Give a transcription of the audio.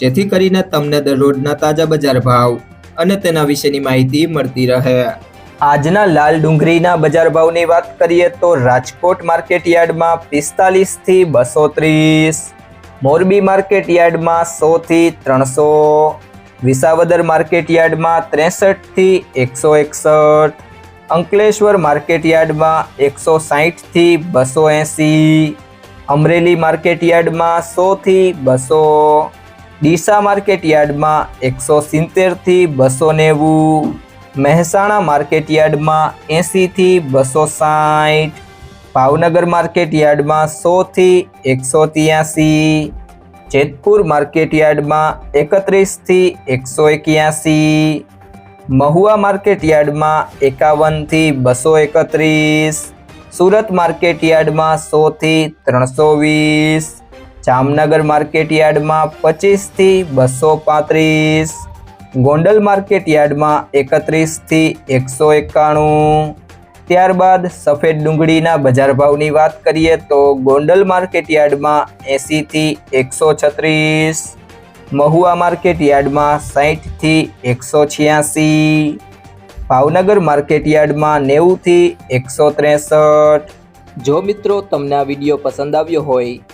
જેથી કરીને તમને દરરોજના તાજા બજાર ભાવ અને તેના વિશેની માહિતી મળતી રહે. આજના લાલ ડુંગળીના બજાર ભાવની વાત કરીએ તો રાજકોટ માર્કેટ યાર્ડમાં પિસ્તાલીસથી બસો ત્રીસ મોરબી માર્કેટ યાર્ડમાં સો થી ત્રણસો, વિસાવદર માર્કેટ યાર્ડમાં ત્રેસઠથી એકસો એકસઠ, અંકલેશ્વર માર્કેટ યાર્ડમાં એકસો સાહીઠથી બસો એંસી, અમરેલી માર્કેટ યાર્ડમાં સો થી બસો ડીસા માર્કેટ યાર્ડમાં એકસો સિત્તેરથી બસો નેવું, મહેસાણા માર્કેટ યાર્ડમાં એંસીથી બસો સાઠ, ભાવનગર માર્કેટ યાર્ડમાં સોથી એકસો ત્યાસી જેતપુર માર્કેટ યાર્ડમાં એકત્રીસથી એકસો એક્યાસી મહુવા માર્કેટ યાર્ડમાં એકાવનથી બસો એકત્રીસ, સુરત માર્કેટ યાર્ડમાં સોથી ત્રણસો વીસ જામનગર માર્કેટ યાર્ડમાં પચીસથી બસો પાંત્રીસ. ગોંડલ માર્કેટ યાર્ડમાં એકત્રીસથી એકસો એકાણું. ત્યારબાદ સફેદ ડુંગળીના બજાર ભાવની વાત કરીએ તો ગોંડલ માર્કેટ યાર્ડમાં એંસીથી એકસો છત્રીસ. મહુવા માર્કેટ યાર્ડમાં સાહીઠથી એકસો છ્યાસી. ભાવનગર માર્કેટ યાર્ડમાં નેવુંથી એકસો ત્રેસઠ. જો મિત્રો તમને આ વીડિયો પસંદ આવ્યો હોય